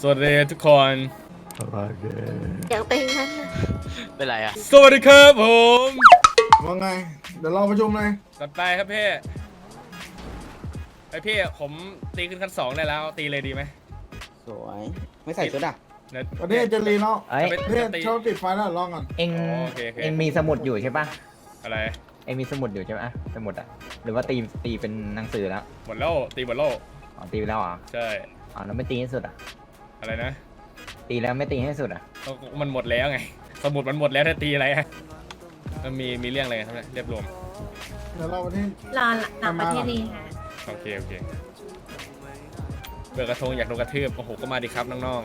สวัสดีทุกคน อยากเป็นงั้นนะเป็นไรอะ สวัสดีครับผมว่าไง เดี๋ยวรอประชุมเลยจัดไปครับพี่ไอพี่ผมตีขึ้นขั้นสองได้แล้ว ตีเลยดีไหมสวย ไม่ใส่ชุดอะ เดี๋ยวประเทศจะรีแล้วเอ้ย ประเทศชอบติดไฟแล้วรอก่อนเอ็ง อ๋อโอเคโอเคเอ็งมีสมุดอยู่ใช่ปะอะไร เอ็งมีสมุดอยู่ใช่ปะสมุดอะหรือว่าตีตีเป็นหนังสือแล้วหมดแล้วตีหมดแล้วอ๋อตีไปแล้วเหรอะใช่อ๋อแล้วไม่ตีให้สุดอะ อะไรนะตีแล้วไม่ตีให้สุดอะก็มันหมดแล้วไง สมุดมันหมดแล้วถ้าตีอะไรอะมันมีมีเรื่องอะไรครับเนี่ยเรียบรวมเดี๋ยวรอประเทศรอหลังประเทศดีฮะโอเคโอเคเบิกกระทงอยากโดนกระทืบโอ้โหก็มาดีครับน้อง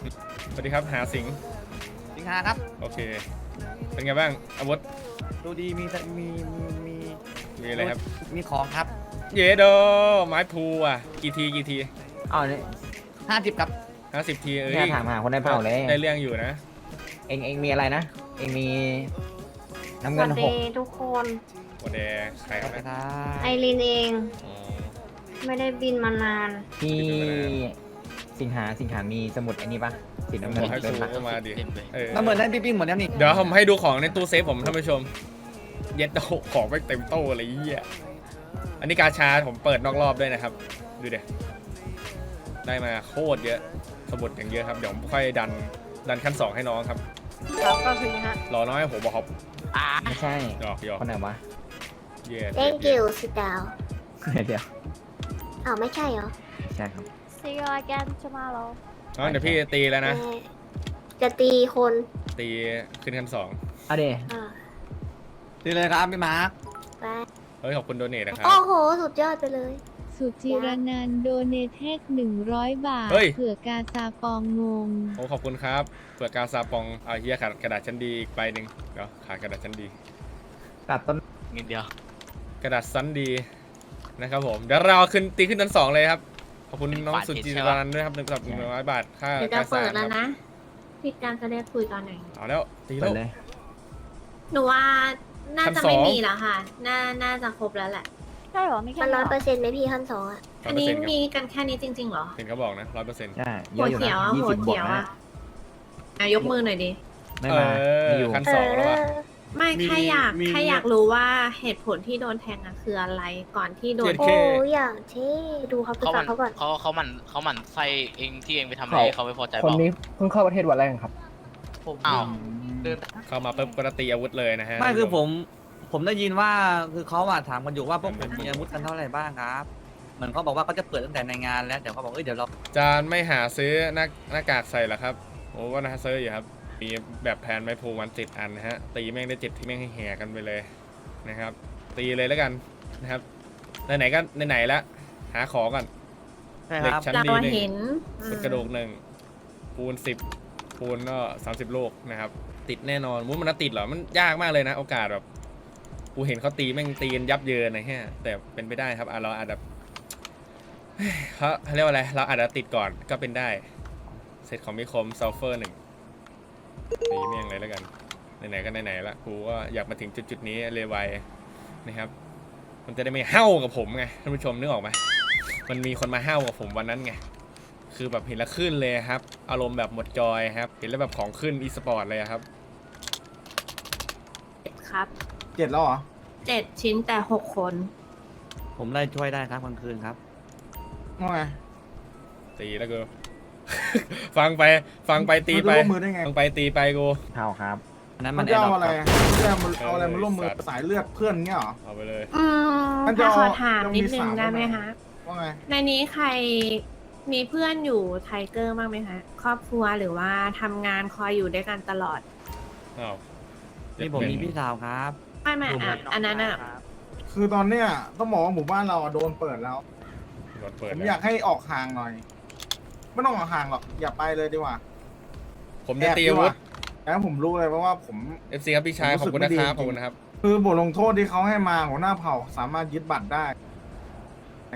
ๆสวัสดีครับหาสิงสิงหาครับ โอเค เป็นไงบ้างอาวุธดูดีมีมีมีมีอะไรครับ มีของครับ เยโดไม้พลูอะ กี่ทีกี่ทีอ๋อเนี่ยห้าสิบครับ ห้าสิบทีเอ้ยเนี่ยถามหาคนในเผ่าเลย ได้เรื่องอยู่นะ เอ็งเอ็งมีอะไรนะ เอ็งมีน้ำสเงิวันสหดีกทุกคน โอเดใครครับนะไอรีนเอง อ๋อ ไม่ได้บินมานาน ที่สิงหาสิงหามีสมุดไอ้นี่ปะสีน้ำบเงิอนกให้เป็นซูปะเข้ามาดิเออแล้วเหมือนได้ปิ๊งๆหมดแล้วนี่เดี๋ยวผมให้ดูของในตู้เซฟผมท่านผู้ชม เย็ดโตของไปเต็มโต๊ะอะไรเงี้ยอันนี้กาชาผมเปิดนอกรอบด้วยนะครับ ดูเดี๋ยได้มาโคตรเยอะสมุดอย่างเยอะครับ เดี๋ยวผมค่อยดันดันขั้นสองให้น้องครับ ครับก็คือฮะ รอน้อยโหบอกครับไม่ใช่ หยอกหยอกคนไหนวะ เย่ thank you sit down เดี๋ยวอ้าวไม่ใช่เหรอใช่ครับ see you again tomorrow น้องเดี๋ยวพี่ตีแล้วนะ เอ่อจะตีคนตีขึ้นขั้นสองเอาเดอ่าดีเลยครับพี่มาร์คไปเฮ้ยขอบคุณโดเนทนะครับ โอ้โห สุดยอดไปเลย สุจิรนันท์โดเนทให้หนึ่งร้อยบาท เฮ้ย เผื่อกาซาปองงง โอ้ขอบคุณครับเปลือกกาซาปองเอาเฮียขาดกระดาษชั้นดีอีกใบหนึ่งเดี๋ยวขาดกระดาษชั้นดี ตัดต้นนิดเดียว กระดาษชั้นดีนะครับผมเดี๋ยวเราขึ้นตีขึ้นชั้นสองเลยครับขอบคุณน้องสุจิรานันท์ด้วยครับหนึ่งสำหรับหนึ่งร้อยบาทค่าเดี๋ยวจะกาซาเปิดคแล้รัวบนะพี่การจะได้คุยตอนไหน เอาแล้วตีเปิแล้ดวเลย หนูว่าน่าขั้จะนสองไม่มีแล้วค่ะ น่า น่าจะครบแล้วแหละ ใช่หรอไม่แค่มันร้อยเปอร์เซ็นต์ไหมพี่ขั้นสองอะร้อัยนเปอร์นี้เซ็นต์ครับมีกันแค่นี้จริงๆเหรอ เห็นเขาบอกนะร้อยเปอร์เซ็นต์ ใช่เยหัวอะอยู่เขียวนะอะยี่หัวสิบบวกเขียวนะอะอะยกมือหน่อยดิ ไม่เอมาไม่ออยู่ขั้นสองแล้วว่ะไม่แค่อยากแค่อยากรู้ว่าเหตุผลที่โดนแทงอะคืออะไรก่อนที่โดนเจ็ดโอ้เคอย่างเท่ดูเขาไปเขาฟัมังนเขาก่อน เขาเขามันเขามันไส้เองที่เองไปทำอะไรให้เขาไม่พอใจคนเปล่านี้เพิ่งเข้าประเทศวันแรกครับผมอ้าวเดินเข้ามาปุ๊บก็ตีอาวุธเลยนะฮะไม่คือผม ผมได้ยินว่าคือเขาอะถามกันอยู่ว่าพวกผมมีอาวุธกันเท่าไหร่บ้างครับ เหมือนเขาบอกว่าเขาจะเปิดตั้งแต่ในงานแล้วเดี๋ยวเขาบอกเอ้ยเดี๋ยวเราจานไม่หาซื้อหน้าหน้ากากใส่เหรอครับโอ้ว่าน่าซื้ออยู่ครับมีแบบแผนไม้พลูวันติดอันนะฮะตีแม่งได้เจ็ดที่แม่งให้แห่กันไปเลยนะครับ ตีเลยแล้วกันนะครับไหนๆก็ไหนๆละหาของก่อนใช่เหล็กครับ ชั้นเราดีหนึ่งเห็นเป็นกระดูกหนึ่งปูนสิบปูนก็สามสิบลูกนะครับ ติดแน่นอนมุ้มันจะติดเหรอมันยากมากเลยนะ โอกาสแบบ กูเห็นเขาตีแม่งตีนยับเยินนะฮะแต่เป็นไปได้ครับอะเราอาจจะเขาเขาเรียกว่าอะไร เราอาจจะติดก่อนก็เป็นได้เซตของมิคมซัลเฟอร์หนึ่งตีแม่งเลยแล้วกัน ไหนๆก็ไหนๆละกูก็อยากมาถึงจุดๆนี้เลยไวนะครับ มันจะได้ไม่เห้ากับผมไงท่านผู้ชมนึกออกไหมมันมีคนมาเห้ากับผมวันนั้นไงคือแบบเห็นแล้วขึ้นเลยครับ อารมณ์แบบหมดจอยครับ เห็นแล้วแบบของขึ้นอีสปอร์ตเลยครับครับ เจ็ดแล้วเหรอ เจ็ดชิ้นแต่หกคน ผมได้ช่วยได้ครับกลางคืนครับว่าไงตีแล้วกู ฟังไปฟังไปตีไป มันจะร่วมมือได้ไง ฟังไปตีไปกู เท่าครับ อันนั้นมัมันนจะแอดเอาดออะไรครับมันจะเอาอะไรมาร่วมมือสัตว์สายเลือดเพื่อนเงี้ยเหรอ เอาไปเลย อืมมันจะถ้าขอเอาถามจะมีนิดนึงสามได้ไหมคนไหมคะว่าไง ในนี้ใครมีเพื่อนอยู่ไทเกอร์บ้างไหมคะ ครอบครัวหรือว่าทำงานคอยอยู่ด้วยกันตลอด อ้าวนี่ผมมีพี่สาวครับ ไม่ไม่อะอันนั้นอะ คือตอนเนี้ยต้องบอกว่าหมู่บ้านเราอะโดนเปิดแล้วโดนเปิดผมแล้วอยากให้ออกห่างหน่อย ไม่ต้องออกห่างหรอก อย่าไปเลยดีกว่าผมจะตีอาวุธ แล้วผมรู้เลยเพราะว่าผม FC ครับพี่ชายผมขอบคุณรู้สึกนะครับไม่ดีขอบคุณนะครับ คือบทลงโทษที่เขาให้มาหัวหน้าเผ่าสามารถยึดบัตรได้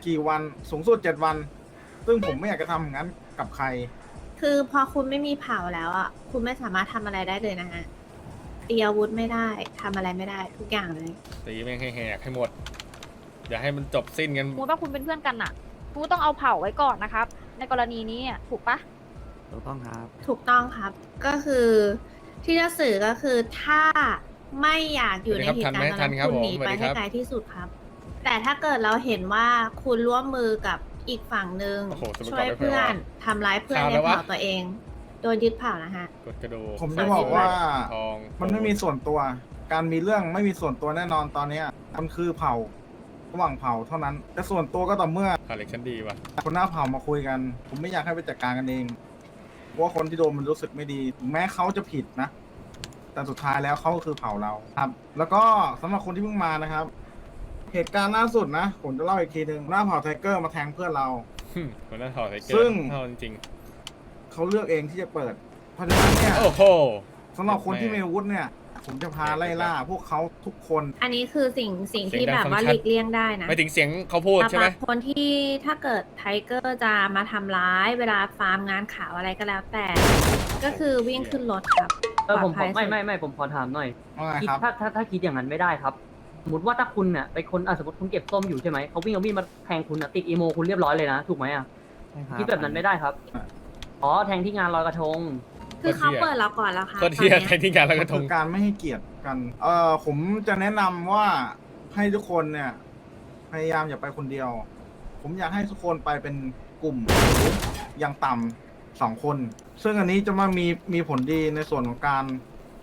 กี่วันสูงสุดเจ็ดวัน ซึ่งผมไม่อยากจะทำอย่างนั้นกับใคร คือพอคุณไม่มีเผาแล้วอะ คุณไม่สามารถทำอะไรได้เลยนะฮะ ตีอาวุธไม่ได้ทำอะไรไม่ได้ทุกอย่างเลย ตีแม่งให้แหกให้หมด อย่าให้มันจบสิ้นกัน สมมติว่าคุณเป็นเพื่อนกันน่ะคุณก็ต้องเอาเผาไว้ก่อนนะครับ ในกรณีนี้อะถูกปะถูกต้องครับ ถูกต้องครับ ก็คือที่จะสื่อก็คือถ้าไม่อยากอยู่ในเหตุการณ์ตอนทันั้นนครับคุณหนีผมสวัไปสดีให้ครับไกลที่สุดครับ แต่ถ้าเกิดเราเห็นว่าคุณร่วมมือกับอีกฝั่งหนึ่งโอ้โหสมุดช่วยก่อนไม่เพื่อนพอทำร้ายเพื่อนข่าวในแล้ววะ เผ่าตัวเอง โดนยึดเผ่านะฮะ กดกระดูกผมจะบอกว่า ทองมันไม่มีส่วนตัว การมีเรื่องไม่มีส่วนตัวแน่นอนตอนเนี้ยมันคือเผ่าระหว่างเผ่าเท่านั้นแต่ส่วนตัวก็ต่อเมื่อคาเล็กชันดีว่ะคนหน้าเผ่ามาคุยกัน ผมไม่อยากให้ไปจัดการกันเองเพราะว่าคนที่โดนมันรู้สึกไม่ดีถึงแม้เขาจะผิดนะ แต่สุดท้ายแล้วเขาก็คือเผ่าเราครับ แล้วก็สำหรับคนที่เพิ่งมานะครับ เหตุการณ์ล่าสุดนะผมจะเล่าอีกทีหนึ่งหน้าเผ่าไทเกอร์มาแทงเพื่อนเรามันน่าถอดไทเกอร์ซึ่ง เท่าจริง เขาเลือกเองที่จะเปิดเพราะฉะนั้นเนี่ยๆโอ้โห สำหรับคนที่มีอาวุธเนี่ย ผมจะพาไล่ล่าพวกเขาทุกคนอันนี้คือสิ่งสิ่งเสียงที่ดังแบบว่าฟังชัหดลีกเลี่ยงได้นะไม่ถึงเสียงเขาพูดใช่ไหมสำรับคนที่ถ้าเกิดไทเกอร์จะมาทำร้ายเวลาฟาร์มงานข่าวอะไรก็แล้วแต่ ก็คือวิ่งขึ้นรถครับเออผมปลขออดภัยไม่สุดไม่ไม่ผมขอถามหน่อยว่าไงคิดครับ ถ้าถ้าถ้าคิดอย่างนั้นไม่ได้ครับ สมมติว่าถ้าคุณเนี่ยไปคนอะสมมติคุณเก็บส้มอยู่ใช่ไหมเขาวิ่งเอามีดมาแทงคุณอะติดอีโมคุณเรียบร้อยเลยนะถูกไหมอะใช่ครับคิดแบบนั้นไม่ได้ครับ อ๋อแทงที่งานลอยกระทง คือเขาเปิดเราก่อนแล้วค่ะโคตรเทียตอนแทเนี้ยนที่การลอยกมัระนทคืงอการไม่ให้เกียรติกัน เอ่อผมจะแนะนำว่าให้ทุกคนเนี่ย พยายามอย่าไปคนเดียว ผมอยากให้ทุกคนไปเป็นกลุ่มหรืออย่างต่ำสองคน ซึ่งอันนี้จะมามีมีผลดีในส่วนของการ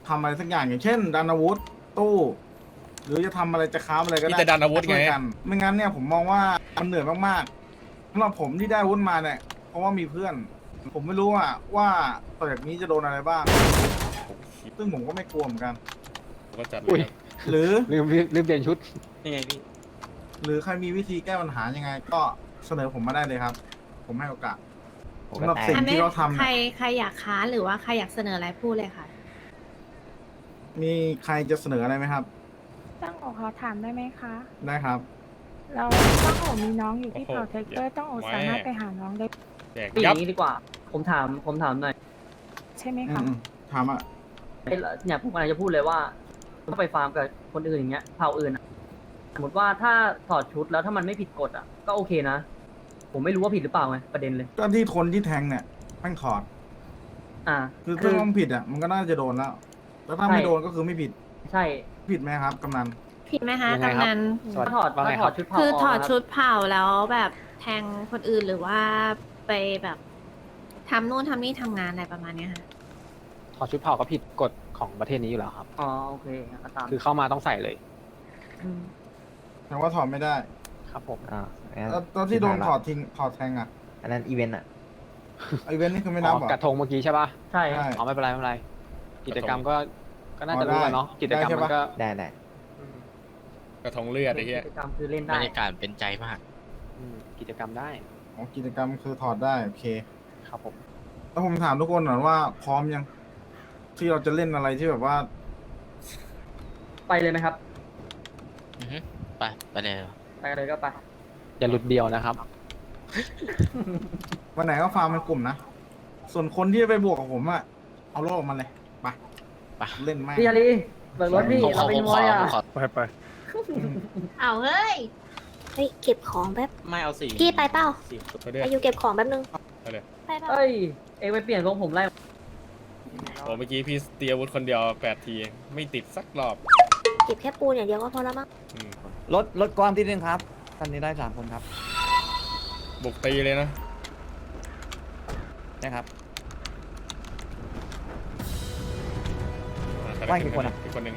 ทำอะไรสักอย่างอย่างเช่นดันอาวุธตู้ หรือจะทำอะไรจะค้าอะไรก็ได้นี่จะดันอาวุธไง ช่วยกันไม่งั้นเนี่ยผมมองว่ามันเหนื่อยมากๆสำหรับผมที่ได้อาวุธมาเนี่ยเพราะว่ามีเพื่อน ผมไม่รู้ว่าว่าต่อจากนี้จะโดนอะไรบ้าง ซึ่งผมก็ไม่กลัวเหมือนกัน ก็จัดเลอุ้ยยหรือ ลืมลืมเปลี่ยนชุดยังไงพี่ หรือใครมีวิธีแก้ปัญหายังไง ก็เสนอผมมาได้เลยครับ ผมให้โอกาสผมสำหรับก็แตสิ่งอันนี้ที่เขาทำเนี่ยใครใครอยากค้านหรือว่าใครอยากเสนออะไรพูดเลยค่ะ มีใครจะเสนออะไรไหมครับ ตั้งโอขอถามได้ไหมคะ ได้ครับ เราตั้งโอมีน้องอยู่ที่โอ้โหเผ่าเทคเกอร์ ตั้งโอสามารถไปหาน้องได้ แจกพี่อยับย่างนี้ดีกว่า ผมถามผมถามหน่อยใช่ไหมอืคะมๆถามอะ ไอ้เนี่ยผมกำลังจะพูดเลยว่าถ้าไปฟาร์มกับคนอื่นอย่างเงี้ยเผ่าอื่นอะสมมติว่าถ้าถอดชุดแล้วถ้ามันไม่ผิดกฎอะ ก็โอเคนะ ผมไม่รู้ว่าผิดหรือเปล่าไงประเด็นเลย ก็ที่คนที่แทงเนี่ยแม่งถอด อ่า คือถ้ามันผิดอะ มันก็น่าจะโดนแล้ว แล้วถ้าไม่ใช่ โดนก็คือไม่ผิด ใช่ผิดไหมครับกำนัน ผิดไหมคะยังไงครับกำนันสวัสถ้าดีถอดว่าไงถ้าคถอรัดบชุดเผาคือถอดกนะครับ ชุดเผาแล้วแบบแทงคนอื่นหรือว่าไปแบบ ทำนู่นทำนี่ทำงานอะไรประมาณเนี้ยค่ะถอดชุดเผ่าก็ผิดกฎของประเทศนี้อยู่แล้วครับ อ๋อโอเคงั้นก็ตามคือเข้ามาต้องใส่เลยมแต่ว่าถอดไม่ได้ครับผม อ่าอันนั้นแล้วตอนที่โดนชิบหายละถอดทิ้งถอดแทงอะอันนั้นอีเวนต์อะอีเวนต์นี่คือไม่อ๋นับอเหรอกระทงเมื่อกี้ใช่ป่ะใช่ใช่อ๋อไม่เป็นไรไม่เป็นไร กิจกรรมก็ก็น่าอ๋อจะรู้กันได้เนาะ กิจกรรมได้ใช่มันปะก็ ได้ได้อืมกระทงเลือดไอ้เหี้ยกิจกรรมคือเล่นบรได้รยากาศเป็นใจมาก อืมกิจกรรมได้ อ๋อกิจกรรมคือถอดได้ โอเค ครับผม แล้วผมถามทุกคนหน่อยว่าพร้อมยัง ที่เราจะเล่นอะไรที่แบบว่า ไปเลยไหมครับ อือฮึไปไปเลยไปกันเลยก็ไป อย่าหลุดเดียวนะครับ วันไหนก็ฟาร์มเป็นกลุ่มนะ ส่วนคนที่จะไปบวกกับผมอะเอาโลกมันเลยไปไป เล่นแม่งพี่อาลีเบิกรถพี่ ผมขเราอไปผมมขวอยอะ ผมขอไปไปเอาเฮ้ย เฮ้ยเก็บของแป๊บ ไม่เอาสีพี่ไปเปล่าไปด้วยอายุเก็บของแป๊บนึง ไปเลยไปเปล่าเอ้ย เองไปเปลี่ยนทรงผมไล่โอ้เมื่อกี้พี่เตียอาวุธคนเดียวแปดที ไม่ติดสักรอบเก็บแค่ปูนอย่างเดียวก็พอแล้วมั้งอืมลดลดกว้างที่นึงครับตอนนี้ได้สามคนครับบุกตีเลยนะนะครับ อะว่ากี่คนอะอีกคนหนึ่ง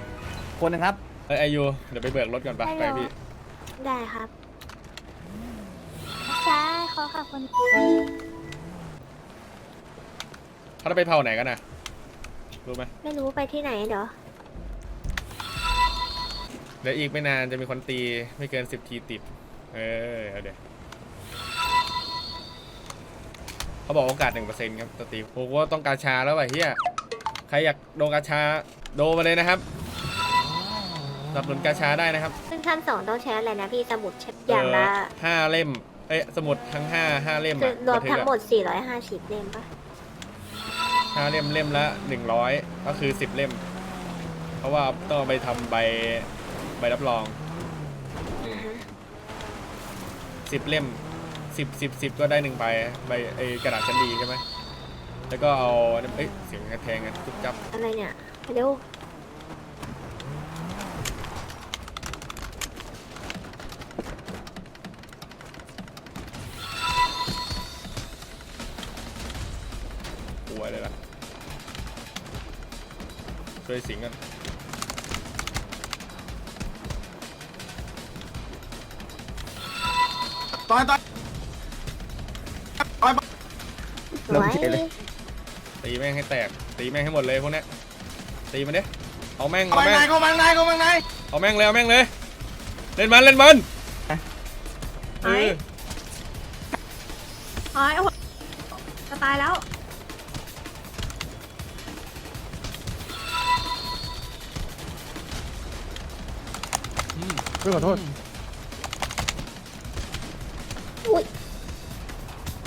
คนหนึ่งครับเอ้ยไอยูเดี๋ยวไปเบิกรถก่อนปะไปพี่ ได้ครับใช่ขอขอบคุณ เขาจะไปเผาไหนกันน่ะรู้ไหมไม่รู้ไปที่ไหนเดี๋ยวเดี๋ยวอีกไม่นานจะมีคนตีไม่เกินสิบทีติด เออเอาเดี๋ยวเขาบอกโอกาสหนึ่งเปอร์เซ็นต์ครับสตีผมว่าต้องกาชาแล้วว่ะเฮียใครอยากโดนกาชาโดนมาเลยนะครับสนับสนุนกาชาได้นะครับ ซึ่งขั้นสองต้องใช้อะไรนะพี่สมุดเช็ดอย่างละเห้าเล่ม เอ้ยสมุดทั้งห้าห้าเล่มคืออะรวมบันทึกทั้งอะหมด 450 เล่มปะ ห้าเล่มเล่มละหนึ่งร้อยก็คือสิบเล่ม เพราะว่าต้องเอาไปทำใบใบรับรองอ่าฮะสิบเล่มสิบสิบสิบก็ได้หนึ่งใบใบไอ้กระดาษชั้นดีใช่ไหมแล้วก็เอาเอ้ยเสียงกระแทงกันจุ๊บจับ อะไรเนี่ยเร็วป่วยเลยล่ะ ช่วยสิงกันต่อยต่อยต่อยสวยตีแม่งให้แตก ตีแม่งให้หมดเลยพวกเนี้ยตีมันเนี้ยเอาแม่งเข้าเอามาแม่ในงเข้ามาในเข้ามาในเอาแม่งเลยเอาแม่งเลย เล่นมันเล่นมันเอออ๋อ อโทษอุ๊ย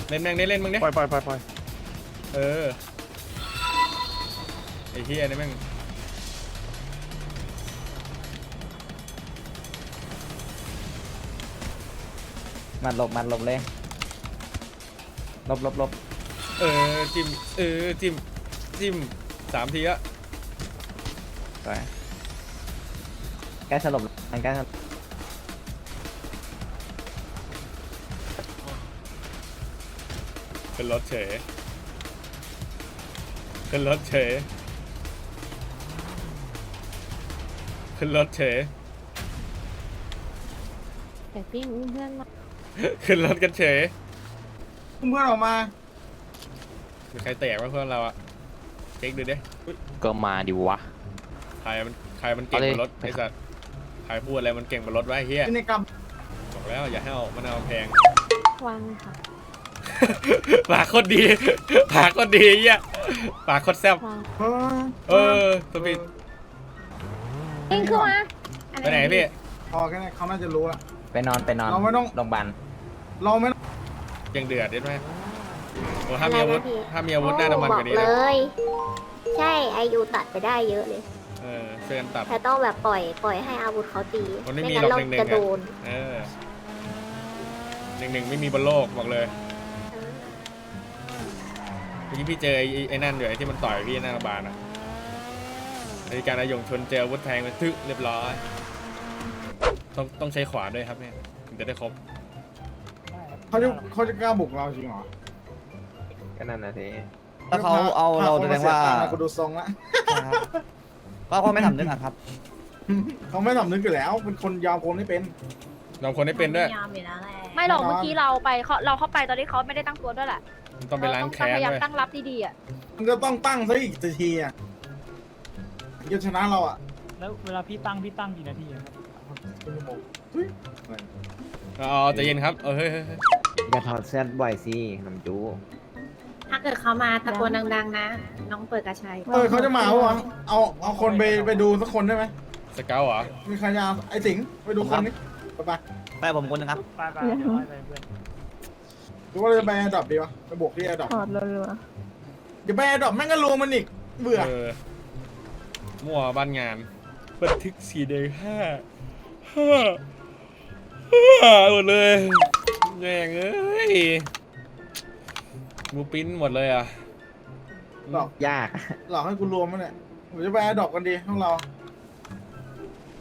เล่นแม่งนี่เล่นมึงเนี่ยปล่อยปล่อยปล่อยปล่อยเออไอ้เฮียนี่แม่งมันหลบมันหลบเลยหลบหลบหลบเออจิ้มเออจิ้มจิ้มสามทีอะไปแกสลบมันแกสลบ ขึ้นรถเฉยขึ้นรถเฉยขึ้นรถเฉยแต่พี่อุ้มเพื่อนมาขึ้นรถกันเฉยเพื่อนออกมามีใครแตกวะเพื่อนเราอะเช็คดูดิอุ๊ยก็มาดิวะ ใครมันใครมันเก่งบนรถไอ้สัตว์ใครพูดอะไรมันเก่งบนรถวะไอ้เฮียพินัยกรรมบอกแล้วอย่าให้เอามันเอาแพงวันค่ะ ปากโคตรดีปากโคตรดีเฮียปากโคตรแซ่บวันเออเออสปีดยิงขึ้นมาไปไหนพี่พอแค่นี้เขาน่าจะรู้ละ ไปนอนไปนอนเราไม่ต้อง โรงพยาบาลเราไม่ต้องยังเดือดเด็ดไหมโอ้ถ้ามีอาวุธถ้ามีอาวุธน่าจะมันบกอว่ากนี้เลนะยใช่ไอยูตัดไปได้เยอะเลย เออช่วยกันตัด แต่ต้องแบบปล่อยปล่อยให้อาวุธเขาตีมันไม่ไม่มีงั้นหรอกเราหนึ่งๆจะโดน เออหนึ่งหนึ่งไม่มีบนโลกบอกเลยเมื่อกี้พี่เจอไอ้ไอ้ไอ้นั่นอยู่ไอ้ที่มันต่อยพี่หน้าโรงพยาบาลอะในการนายงชนเจออาวุธแทงมันทึกเรียบร้อย ต้องต้องใช้ขวาด้วยครับเนี่ยถึงจะได้ครบ เขาจะเขาจะกล้าบุกเราจริงเหรอก็นั่นนะสิถ้าเขาเอาเราแสดงว่าพคนมเสียตังค์นะกูดูทรงละก็เขาไม่ทำนึกอะครับ เขาไม่สำนึกอยู่แล้ว เป็นคนยาวคนไม่เป็น ลองคนให้เป็นด้วยยอมอยู่แล้วแหละไม่หรอกแน่นอนเมื่อกี้เราไปเขาเราเข้าไปตอนที่เขาไม่ได้ตั้งตัวด้วยแหละ มันต้องไปล้างแค้นเรต้องพยายามด้วยตั้งรับดีๆอะมันก็ต้องตั้งซะอีกทีอะจะชนะเราอะแล้วเวลาพี่ตั้งพี่ตั้งกี่นาทีครับเป็นชั่วโมงอ๋อใจเย็นครับเออเฮ้ยเฮ้ยเฮ้ยอย่าถอดเสื้อบ่อยสิน้ำจูถ้าเกิดเขามาตะโกนดังๆนะ น้องเปิดกระชัยเออเขาจะมาปะวะเอาเอาคนไปไปดูสักคนได้ไหมสเกลเหรอมีใครยาไอ้สิงห์ไปดูคนนี้ไปไปไปผมคนหนึงครับไปไปเดี๋ยวให้ไปเพื่อน หรือว่าเราจะไปแอร์ดรอปดีวะไปบวกที่แอร์ดรอปถอดรัวเดี๋ยวไปแอร์ดรอปแม่งก็รวมมันอีกเบื่อ เออมั่วบ้านงานบันทึกสีแดงห้าห้าห้าหมดเลยแง่งเอ้ยมูปิ้นหมดเลยอะหลอกยาก หลอกให้กูรวมมันเนี่ยผมจะไปแอร์ดรอปกันดีห้องเรา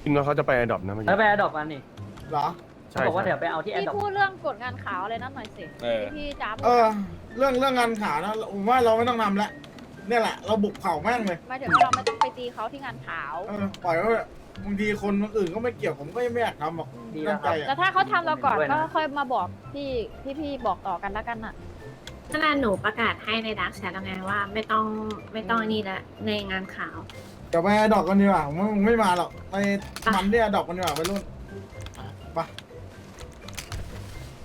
จริงๆเขาจะไปอดอปนะเมื่อแล้วกี้ไปอดอปกันนี่เหรอ ใช่เขาบอกว่าใช่ เดี๋ยวไปเอาที่ๆแอดพี่ดอปพูดเรื่องกฎงานขาวอะไรนั่นหน่อยสิเออ ที่พี่จ้าพูดเออเรื่องเรื่องงานขานะผมว่าเราไม่ต้องทำแล้วเนี่ยแหละ เราบุกเผาแม่งเลย หมายถึงว่าเราไม่ต้องไปตีเขาที่งานขาว เออปล่อยไว้เถอะบางทีคนอื่นก็ไม่เกี่ยวผมก็ไม่อยากทำหรอกดีตั้นะงคใจรับอะแล้วถ้าเขาทำเราก่อนด้วยนะ ก็ค่อยมาบอกที่ที่พี่บอกต่อกันแล้วกันน่ะ ขนาดหนูประกาศให้ในดักแชทแล้วไงว่าไม่ต้องไม่ต้องนี่ละในงานขาว เดี๋ยวไปแอร์ดรอปกันดีกว่าผมว่ามึงไม่มาหรอกไปมันที่แอร์ดรอปกันดีกว่าไปรุ่นไปพว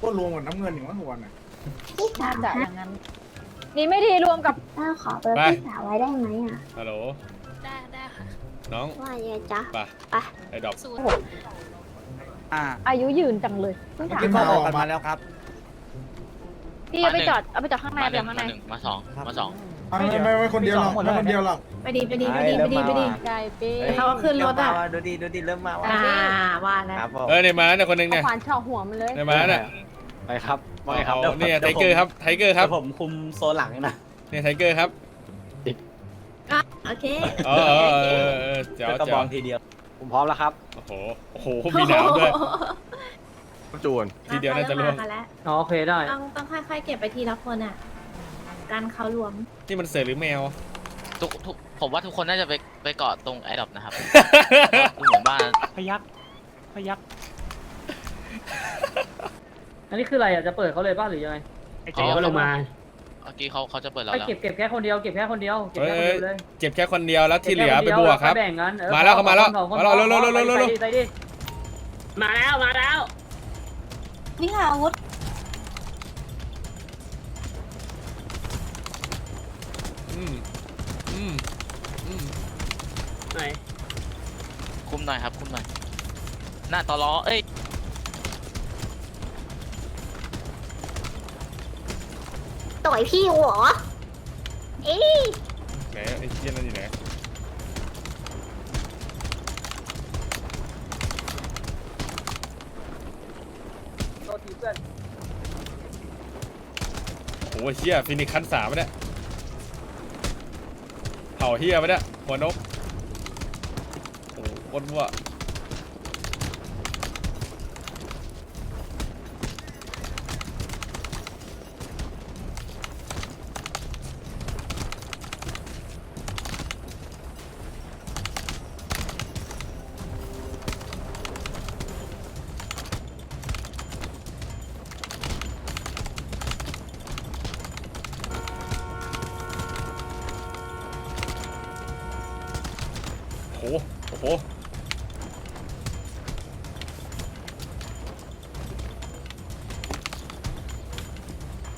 กรวมกับน้ำเงินอย่างว่าทุกวันอะน่าจะอย่างนั้น นี่ไม่ดีรวมกับถ้าขอเบอร์พี่สาวไว้ได้ไหมอะ ฮัลโหล ได้ได้ค่ะน้องว่ายังไงจ๊ะ ไปไปไอ้ดอกอ่าอายุยืนจังเลยเพิ่งถามที่มาเขาออกกันมาแล้วครับ พี่เอาไปจอดเอาไปจอดข้างในมาไปหจนึ่องดข้างในมาหนึ่งมาสองมาสองไม่ไม่ไม่ไม่คนเดียวหรอกไม่คนเดียวหรอกไปดีไปดีไปดีไปดีไปดีไก่ปีเฮ้ยเขาก็ขึ้นรถอะดูดีดูดีเริ่มมาว่าว่าแล้วครับผมเออเนี่ยมาเนี่ยคนหนึงเอาเนี่ยขวานเฉาะหัวมันเลยเนี่ยมาเนี่ย ไปครับว่าไงครับเอาเนี่ยไทเกอร์ครับไทเกอร์ครับเดี๋ยวผมคุมโซนหลังนะ เนี่ยไทเกอร์ครับอะโอเคเออเออเออเออเจ๋วกระเจ๋บวองทีเดียว ผมพร้อมแล้วครับโอ้โหโอ้โหมีหนามด้วยจูนทีเดียวน่าจะร่วงมกันแล้วอ๋อโอเคได้ ต้องต้องค่อยๆเก็บไปทีละคนอะกันเขารวมนี่มันเสือหรือแมว ทุกทุกผมว่าทุกคนน่าจะไปไปเกาะตรงไอดอปนะครับ ดูเหมือนบ้านพยักพยัก อันนี้คืออะไรอะจะเปิดเขาเลยป่ะหรือยังไงไอ้อ๋เจ๊อก็ลงมา เมื่อกี้เขาเขาจะเปิดเราไปแล้ว เก็บเก็บแค่คนเดียวเก็บแค่คนเดียวเก็บแค่คนเดียวเลยเจ็บแค่คนเดียวแล้วที่เหลือก็ไปคนบดียววกครับ แบ่งกันเออมาแล้วเขามาแล้วสองคนมาแล้วสองคนเร็วๆเร็วๆเร็วๆไปดิไปดิมาแล้วมาแล้วนี่ค่ะอาวุธอืมอืมอืมไหนคุมหน่อยครับคุมหน่อยหน้าตอล้อเอ้ย อยพี่หัวเอ้ยไหนไอ้เชี่ยนั่นอยู่ไหนโทษทีเพื่อนโอ้โหเชี่ยฟินิกคันสามปะเนี่ยเผาเฮียไปะเนี่ยหัวนกโอ้โหโคตรมั่ว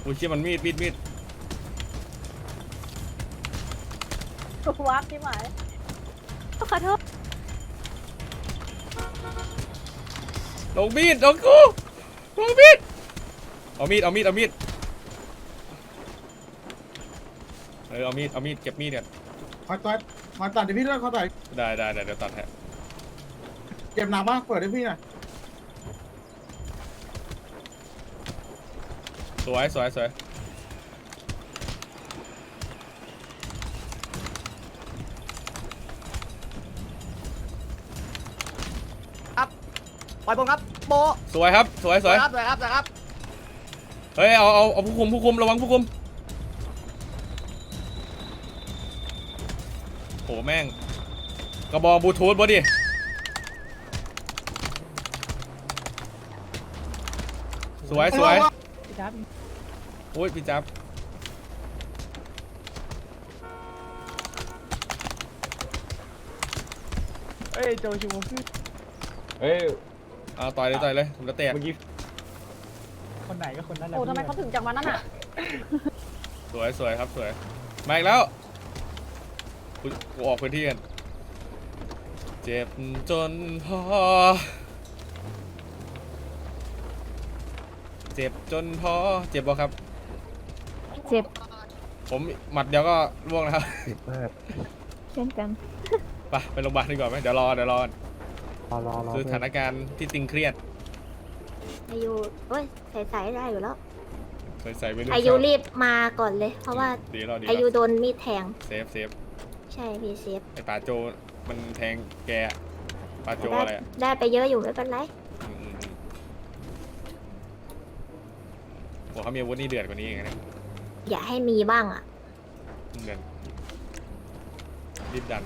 อ้ยเชี่ยมันมีดมีดมีดวับที่หมายขอโทษลงมีดลงกูลงมีดเอามีดเอามีดเอามีดเออเอามีดเอามีดเก็บมีดกันขอตัดขอตัดเดี๋ยวพี่ด้วยขอตัดได้ได้ได้เดี๋ยวตัดให้เจ็บหนักมากเปิดให้พี่หน่อย สวยสวยสวยปล่อยผมครับโบสวยครับ สวยสวยครับสวยครับสวยครับเฮ้ยเอาเอาเอาผู้คุมผู้คุมระวังผู้คุมโหแม่งกระบองบลูทูธบอดิสวยสวยพี่จ๊าบโอ้ยพี่จับเอ้ยโจชิวคือเฮ้ยเอาต่อยเลยต่อยเลยผมจะเตะเมื่อกี้คนไหนก็คนนั้นแหละโอ้ทำไมเขาถึงจากวันนั้นอะสวยสวยครับสวยมาอีกแล้วกูกูออกพื้นที่กันเจ็บจนพอ เจ็บจนพอ เจ็บบ่ครับ เจ็บผมหมัดเดียวก็ล่วงแล้วครับเช่นกัน ไปไปโรงพยาบาลดีกว่าไหมเดี๋ยวรอเดี๋ยวรอรอรอรอคือสถานการณ์ที่ตึงเครียดอายุเอ้ยใส่ๆได้อยู่แล้ว ใส่ใส่ไปเรื่อายุรีบมาก่อนเลย เพราะว่าดีแล้วดีอายุแล้วโดนมีดแทง เซฟเซฟใช่พี่เซฟไอป่าโจมันแทงแกอะป่าโจได้อะไรอะได้ไปเยอะอยู่ไม่เป็นไรอืมอืมอืมบอกเขามีอาวุธนี่เดือดกว่านี้อีกนะเนี่ย อย่าให้มีบ้างอะเดือดรีบดัน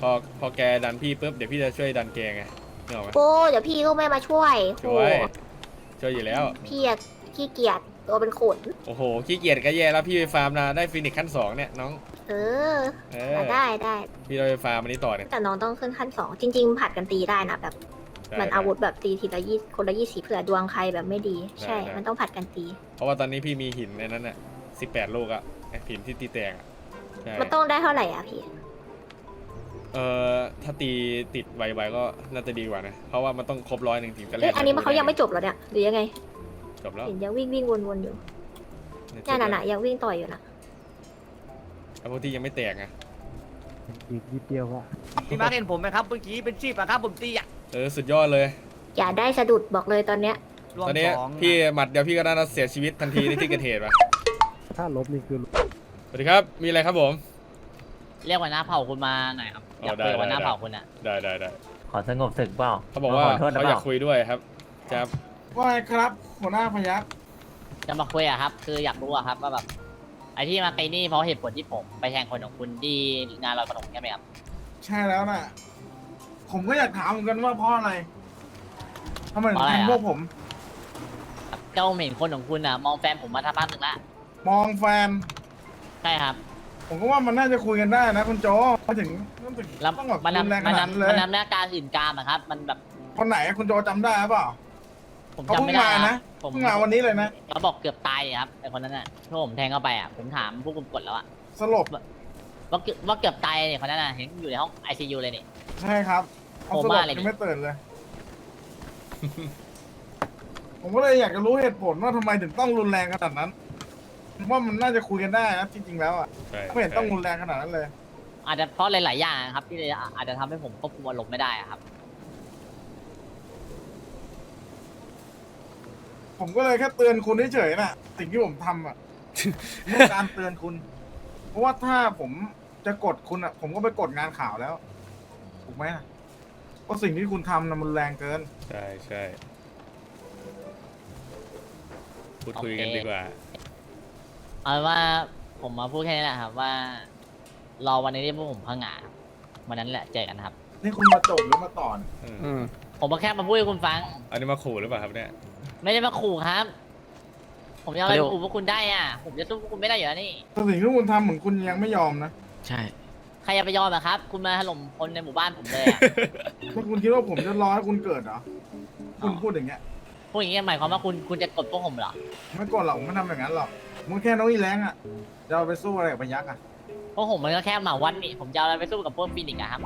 พอพอแกดันพี่ปุ๊บเดี๋ยวพี่จะช่วยดันแกไงนึกออกไหมโอ้เดี๋ยวพี่ก็ไม่มาช่วยโหช่วยช่วยอยู่แล้ว พี่อะขี้เกียจตัวเป็นขนโอ้โหขี้เกียจก็แย่แล้วพี่ไปฟาร์มนะได้ฟินิกขั้นสองเนี่ยน้อง เออเออ ได้ได้ พี่เราไปฟาร์มอันนี้ต่อเนี่ยแต่น้องต้องขึ้นขั้นสองจริง ๆ ผัดกันตีได้นะแบบ ได้มันได้อาวุธแบบตีทีละยี่คนละยี่สิบเผื่อดวงใครแบบไม่ดี ใช่ ได้ มันต้องผัดกันตี เพราะว่าตอนนี้พี่มีหินในนั้นน่ะสิบแปดลูกอะไอ้หินที่ตีแตกอะใช่มันต้องได้เท่าไหร่อะพี่ เออถ้าตีติดไวๆก็น่าจะดีกว่านะ เพราะว่ามันต้องครบร้อยหนึ่งถึงจะเอ้ยกอันนี้มันเขายังไม่จบเหรอเนี่ยหรือยังไง จบแล้วเห็นยังวิ่งวิ่งวนวนๆอยู่จบนั่นแล้วน่ะยังวิ่งต่อยอยู่นะไอ้พวกที่ยังไม่แตกไงอีกนิดเดียวอะพี่มาร์คเห็นผมไหมครับเมื่อกี้เป็นชีพอะครับผมตีอะ เออสุดยอดเลย อย่าได้สะดุดบอกเลยตอนเนี้ยรวมตอนนี้สองพี่หมัดเดียวพี่ก็น่าจะเสียชีวิตทันทีในที่เกิดเหตุป่ะถ้าลบนี่คือวัสดีครับ มีอะไรครับผม เรียกหัวหน้าเผ่าคุณมาหน่อยครับอ๋ออยากได้คุยกับหัวหน้าได้เผ่าคุณอะได้ได้ได้ขอสงบศึกเปล่าเขาบอกว่าขอโทษนะเขาเปอยาล่ากคุยด้วยครับครับ ว่าไงครับ หัวหน้าพยักจะมาคุยอะครับ คืออยากรู้อะครับว่าแบบไอ้ที่มาไกลนี่เพราะเหตุผลที่ผมไปแทงคนของคุณที่งานลอยกระทงใช่ไหมครับใช่แล้วน่ะ ผมก็อยากถามเหมือนกันว่าเพราะอะไรทำไมถึเพงราะอะไรทำอะพวกผม เจ้าเหม็นคนของคุณอะมองแฟนผมมาทักพักหนึ่งละมองแฟน ใช่ครับผมก็ว่ามันน่าจะคุยกันได้นะคุณโจมาถึงต้องถึงแล้วต้องแบบมันรุนแรงนำขมันนาดนั้นนำเลมัยนนำหน้าการอื่นกามอะครับ มันแบบคนไหนคุณโจจำได้หรือเปล่า ผมเขาจำเพิ่งไม่ได้มาคนะรับผมเพิ่งมาวันนี้เลยนะ เขาบอกเกือบตายอะครับไอ้คนนั้นน่ะที่ผมแทงเข้าไปอะผมถามผู้คุมกฎแล้วอะสลบว่าเกือบว่าเกือบตายเนี่ยคนนั้นน่ะเห็นอยู่ในห้องไอซียูเลยนี่ ใช่ครับเขาโคสลม่าบเลยดิยังไม่ตื่นเลย ผมก็เลยอยากจะรู้เหตุผลว่าทำไมถึงต้องรุนแรงขนาดนั้นผมว่ามันน่าจะคุยกันได้นะจริงๆแล้วอะใช่ไม่เห็นต้องรุนแรงขนาดนั้นเลย อาจจะเพราะหลาย ๆ อย่างครับ ที่เลยอาจจะทำให้ผมควบคุมอารมณ์ไม่ได้อะครับ ผมก็เลยแค่เตือนคุณเฉยๆน่ะ สิ่งที่ผมทำอะเรื่องการเตือนคุณ เพราะว่าถ้าผมจะกดคุณอะ ผมก็ไปกดงานข่าวแล้ว ถูกไหมล่ะเพราะสิ่งที่คุณทำน่ะมันแรงเกิน ใช่ใช่พูดคุยกันโอเค ดีกว่า เอาเป็นว่าผมมาพูดแค่นี้แหละครับว่ารอวันนี้ที่พวกผมพังงาวันนั้นแหละเจอกันครับ นี่คุณมาจบหรือมาต่อนอืมอืมผมมาแค่มาพูดให้คุณฟัง อันนี้มาขู่หรือเปล่าครับเนี่ย ไม่ได้มาขู่ครับ ผมจะเอาอะไรมาขู่พวกคุณได้อะ ผมจะสู้พวกคุณไม่ได้อยู่แล้วนี่ แต่สิ่งที่คุณทำเหมือนคุณยังไม่ยอมนะ ใช่ ใครจะไปยอมอะครับ คุณมาถล่มคนในหมู่บ้านผมเลยอะถ้าคุณคิดว่าผมจะรอให้คุณเกิดเหรอ คุณพูดอย่างเงี้ยพูดอย่างนี้หมายความว่าคุณคุณจะกดพวกผมเหรอไม่กดหรอกผมไม่ทำอย่างนั้นหรอกมึงแค่น้องอีแรงอะจะเอาไปสู้อะไรกับพยักษ์อะพวกผมมันก็แค่หมาวัดนี่ผมจะเอาอะไรไปสู้กับพวกฟีนิกซ์อะครับ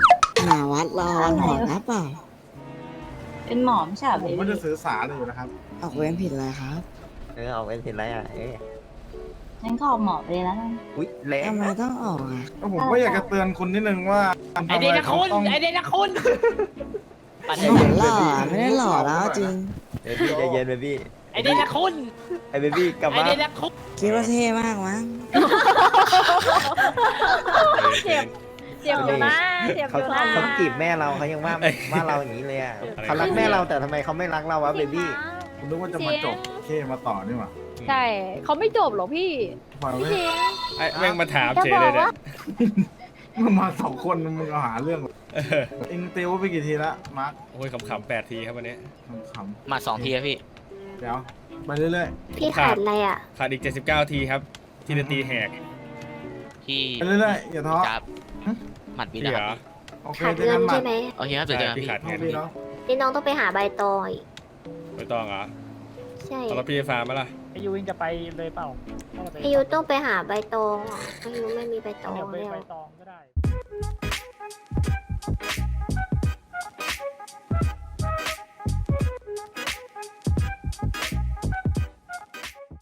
หมาวัดรอวันหอนะเปล่าเป็นหมอมใช่ไหผมไม่ได้สื่อสารเลยอยู่นะครับ ออกเวรผิดเลยครับ เออเอาเป็นสิไรอะเอ๊ะ งั้นก็ออกหมอไปเลยแล้วกัน อุ้ยแรงทำไมนะต้องออกอะก็ผมก็อยากจะเตือนคุณนิดนึงว่าการไอทำเดอะไรนนะคุณต้องไอเดนนะคุณปัดหเดล่นอหล่อไม่ได้หล่อแล้วจริง เบบี้ใจเย็นเบบี้ไอเดนนะคุณไอ้เบบี้กลับไอมาเดนนะคุณคิดว่าเท่มากมั้งเจ็บ เจ็บอยู่นะเจ็บอเขายู่นะเขาจีบแม่เราเขายังว่าว่าเราอย่างนี้เลยอะเขารักแม่เราแต่ทำไมเขาไม่รักเราวะเบบี้ผมนึกว่าจะมาจบเคมาต่อนี่หว่า ใช่เขาไม่จบหรอกพี่ปล่อยพี่ไว้เจงไอ้แม่งมาถามเฉยเลยเนี่ยมึงมาสองคนมึงก็หาเรื่องเออเองเตียวไปกี่ทีละมาร์คโอ้ยขำๆแปดทีครับวันนี้ ขำมาสองทีอะพี่ ๆเดี๋ยวไปเรื่อยพี่ขาดอะไรอะ ขาดอีก 79 ทีครับ ที่จะตีแหกที่ๆไปเรื่อยๆอย่าท้อจับหมัดวิพี่นะเหรคอรับโอเคขาดเจอเงิกันนใหม่ใช่ไหมโอเคครับเดี๋ยวเจอกันพี่พี่ขาดโอเงินเคเนาะพี่น้องต้องไปหาใบตองอีกไม่ต้องเหรอใช่ เอาแล้วพี่ฟาร์มมาล่ะ ไอยูเองจะไปเลยเปล่าถ้าเราไปพี่ยูต้องไปหาใบตองอะพี่ยูไม่มีใบตองเดี๋ยวไปแล้ว ไปตองก็ได้